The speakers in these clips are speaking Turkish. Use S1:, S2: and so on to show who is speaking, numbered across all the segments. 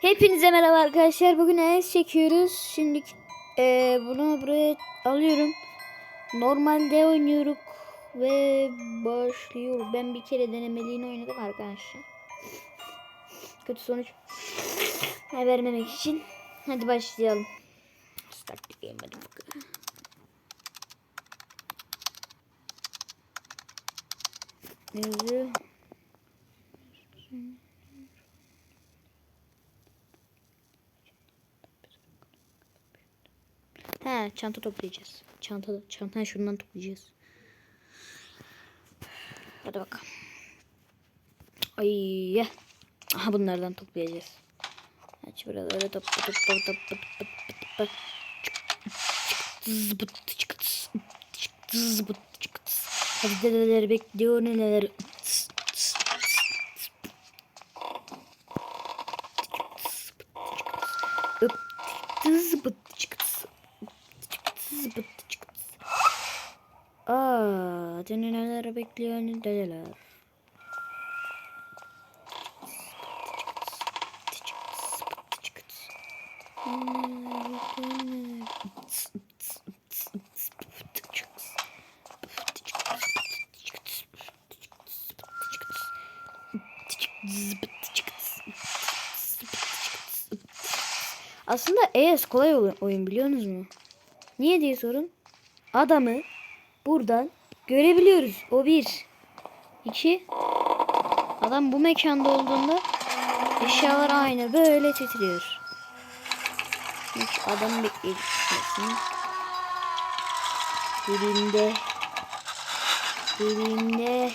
S1: Hepinize merhaba arkadaşlar. Bugün AES çekiyoruz. Şimdi eee, bunu buraya alıyorum. Normalde oynuyoruz ve başlıyor. Ben bir kere denemeliğini oynadım arkadaşlar. Kötü sonuç vermemek için. Hadi başlayalım. Start the game hadi bakalım. Yazı. He çanta toplayacağız. Çanta çanta şundan toplayacağız. Hadi bakalım. Ay. Aha bunlardan toplayacağız. Aç buraları topla topla topla topla topla. Zıbıt çıkıt. Zıbıt çıkıt. Hadi dedeler bekliyor neler. Öp. Zıbıt çıkıt. Zıbıt çıkıt. Aa, bekliyor dedeler. Aslında ES kolay oyun biliyorsunuz mu? Niye diye sorun. Adamı buradan görebiliyoruz. O bir. İki. Adam bu mekanda olduğunda eşyalar aynı böyle titriyor. Hiç adam bekleyeceksin. Dibinde. Dibinde.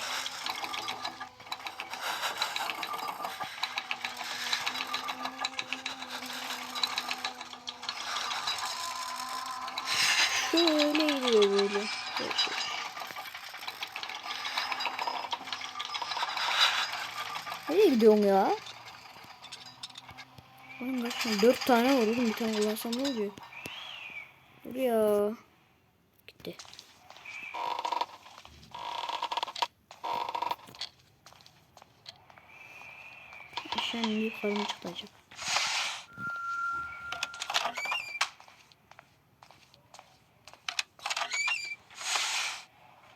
S1: Şöyle gidiyor böyle. Nereye gidiyorsun ya? Oğlum bak dört tane var oğlum bir tane kullansam ne oluyor? Dur ya. Gitti. Aşağı bir yukarı çıkacak.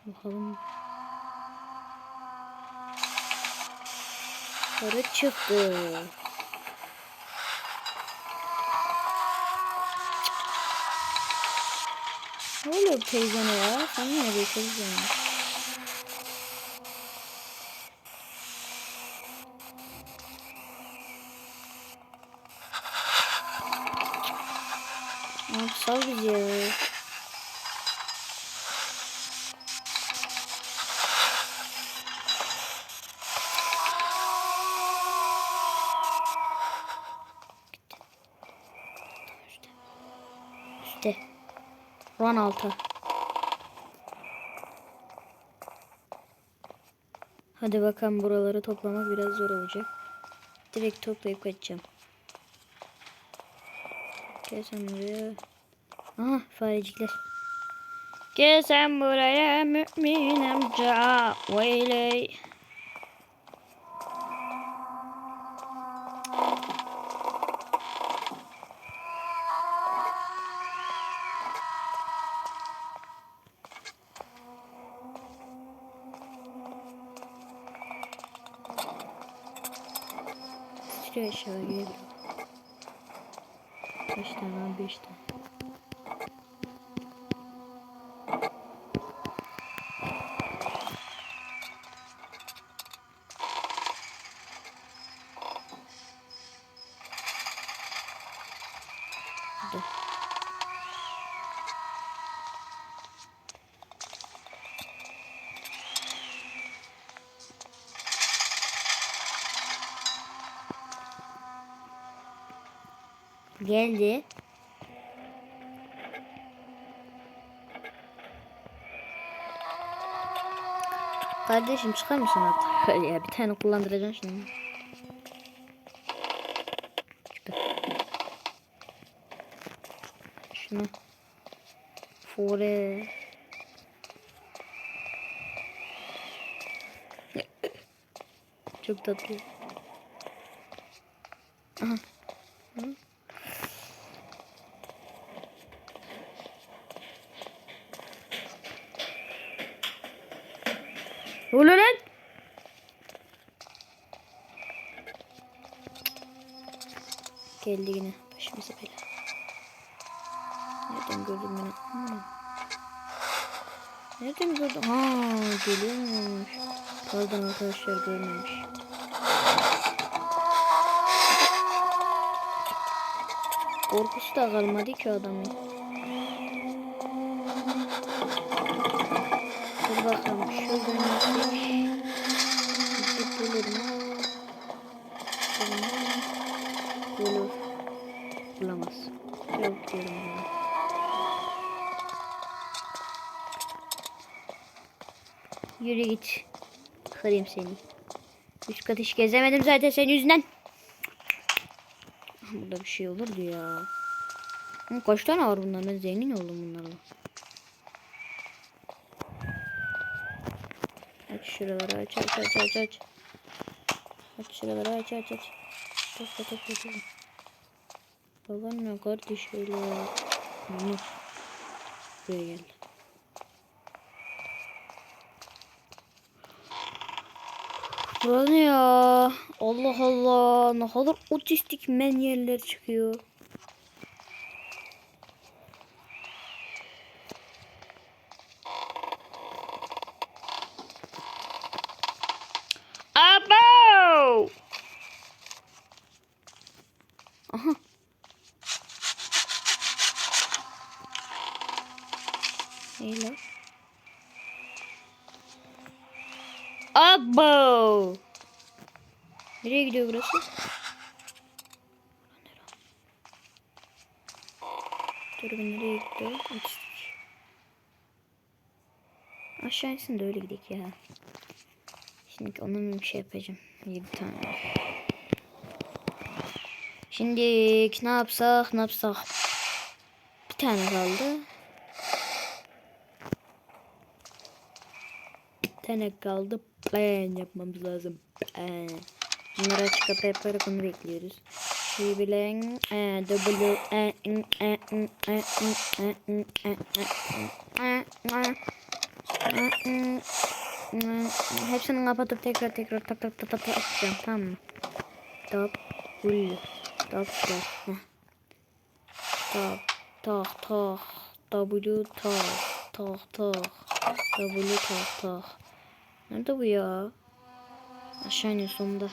S1: Bakalım. Sarı çıktı. Ne oluyor televizyona ya? Sen ne oluyor televizyona? Sal bizi ya. Üstte. Run altı. Hadi bakalım buraları toplamak biraz zor olacak. Direkt toplayıp kaçacağım. Gel sen buraya. Aha farecikler. Gel sen buraya mümin amca. Veyley. Şuraya aşağı gelelim. Kaç tane Geldi. Kardeşim çıkar mısın artık? Ya bir tane kullandıracaksın şimdi. Çıktı. Şunu. Fore. Çok tatlı. Oluyor lan? Geldi yine başımıza bela. Nereden gördüm beni? Hmm. Nereden gördüm? Ha geliyormuş. Pardon arkadaşlar görmemiş. Korkusu da kalmadı ki adamın. Dur bakalım şuradan gitsek. Gidip mu? Bulur. Bulamaz. Yok diyorum. Yürü git. Kırayım seni. Üst kat hiç gezemedim zaten senin yüzünden. Burada bir şey olurdu ya. Hı, Kaç tane var bunlar? Ben zengin oldum bunlarla. Şuraları aç aç aç aç aç. Aç şuraları aç aç aç. Topla topla topla. Baban ne kardeş öyle ya. Hı. Buraya gel. Burası ne ya? Allah Allah. Ne kadar otistik men yerler çıkıyor. Abo! Aha. Lan. Abo! Nereye gidiyor burası? Dur ben nereye? Otistik. Aşağı insin de öyle gidelim ya. Şimdi onun bir şey yapacağım. 7 tane. Şimdi ne yapsak ne yapsak. Bir tane kaldı. Tane kaldı. Plan yapmamız lazım. Plan. Bunları açık kapı yaparak onu bekliyoruz. Şey bilen e, e, n, e, Hepsini kapatıp tekrar tekrar tak tak tak tak atacağım tamam mı? Top, hull, top, top, top, tak tak, W tak, tak tak, W tak tak. Nerede bu ya? Aşağı iniyor sonunda.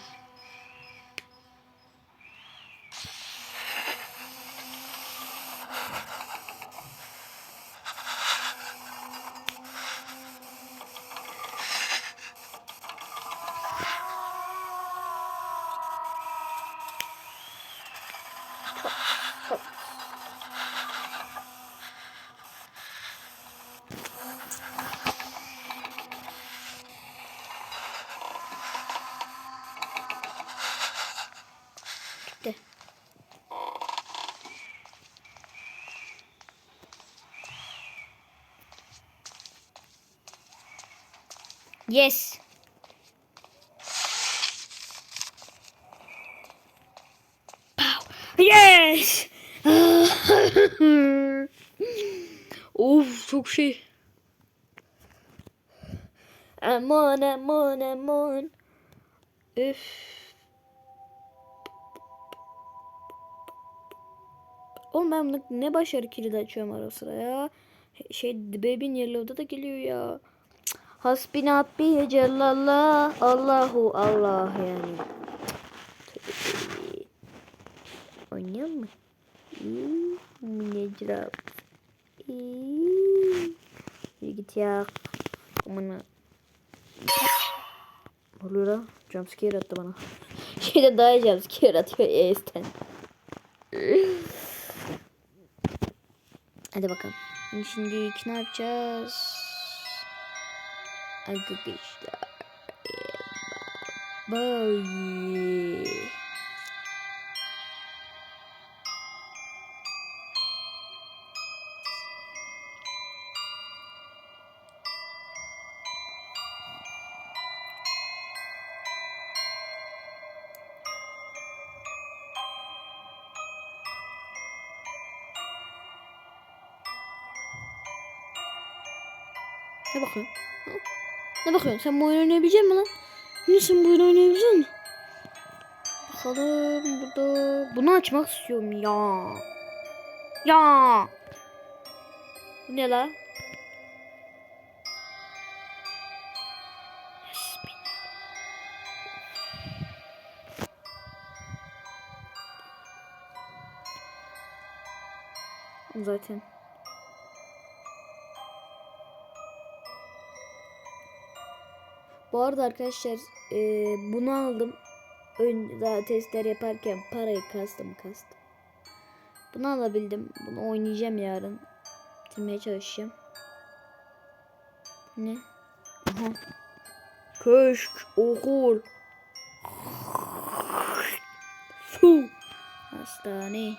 S1: Yes. Pow. Yes. of çok şey. Aman aman aman. Üf. Oğlum ben bunu ne başarı kilidi açıyorum ara sıra ya. Şey Baby'nin Yellow'da da geliyor ya. Hasbina Rabbi Allahu Allah yani. İyi. Minecraft. İyi. Yürü git ya. Bana. Ne oluyor lan? Jumpscare attı bana. Şeyde daha jumpscare atıyor E'sten. Hadi bakalım. Şimdi ne yapacağız? arkadaşlar. Bye. Ne bakın. Hı? Ne bakıyorsun? Sen bu oyunu oynayabilecek misin lan? Sen bu oyunu oynayabilecek misin? Bakalım burada. Bunu açmak istiyorum ya. Ya. Bu ne la? Zaten. Bu arada arkadaşlar e, bunu aldım. Ön, daha testler yaparken parayı kastım kastım. Bunu alabildim. Bunu oynayacağım yarın. Bitirmeye çalışacağım. Ne? Aha. Köşk, okul. Su. Hastane.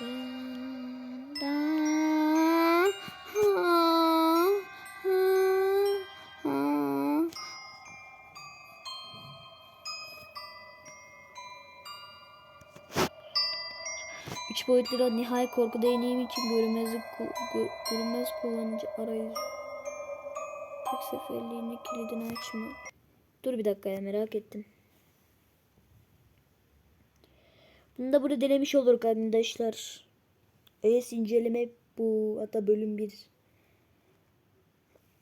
S1: Dın, 3 boyutlu nihai korku deneyimi için görünmezlik gö, görünmez kullanıcı arayüzü. Tek seferliğine kilidini açma. Dur bir dakika ya merak ettim. Bunu da burada denemiş olur arkadaşlar. ES inceleme bu hatta bölüm 1.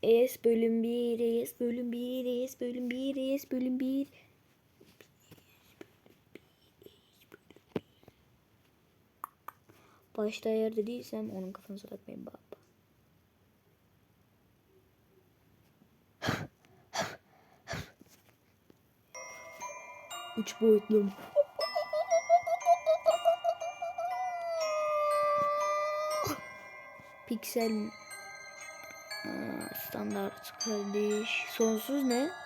S1: ES bölüm 1, ES bölüm 1, ES bölüm 1, ES bölüm 1. Başta yerde değilsem onun kafanıza takmayın baba. Üç boyutlu. Piksel Aa, standart kardeş. Sonsuz ne?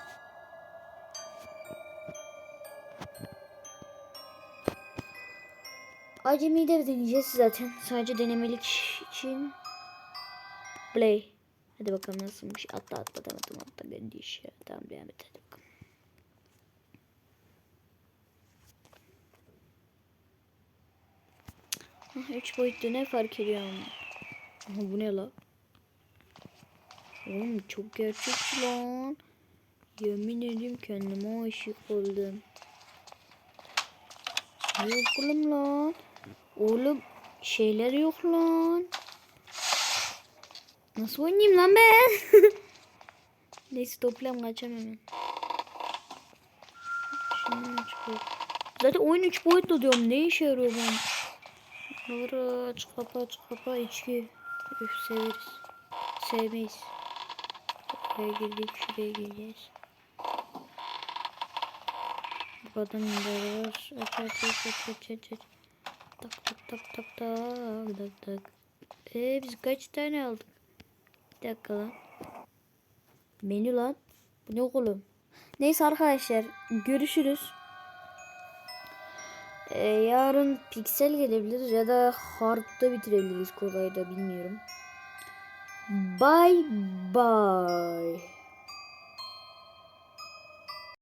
S1: Acemi de deneyeceğiz zaten. Sadece denemelik için. Play. Hadi bakalım nasılmış. Atla atla atla atla de iş ya. Tamam devam et hadi bakalım. Hah, Üç boyutlu ne fark ediyor ama. Aha, bu ne la? Oğlum çok gerçekçi lan. Yemin ediyorum kendime aşık oldum. Yok oğlum lan? Oğlum şeyler yok lan. Nasıl oynayayım lan ben? Neyse toplam kaçamam hemen. Zaten oyun 3 boyutlu diyorum. Ne işe yarıyor bu? Bunları aç kapa aç kapa içki. Üf severiz. Sevmeyiz. Buraya girdik şuraya gireceğiz. Bu adam da var. Aç aç aç aç aç aç. Tak tak tak tak tak tak tak. Eee biz kaç tane aldık? Bir dakika lan. Menü lan. Bu ne oğlum? Neyse arkadaşlar görüşürüz. Ee, yarın piksel gelebilir ya da hard'da bitirebiliriz kolayda bilmiyorum. Bye bye.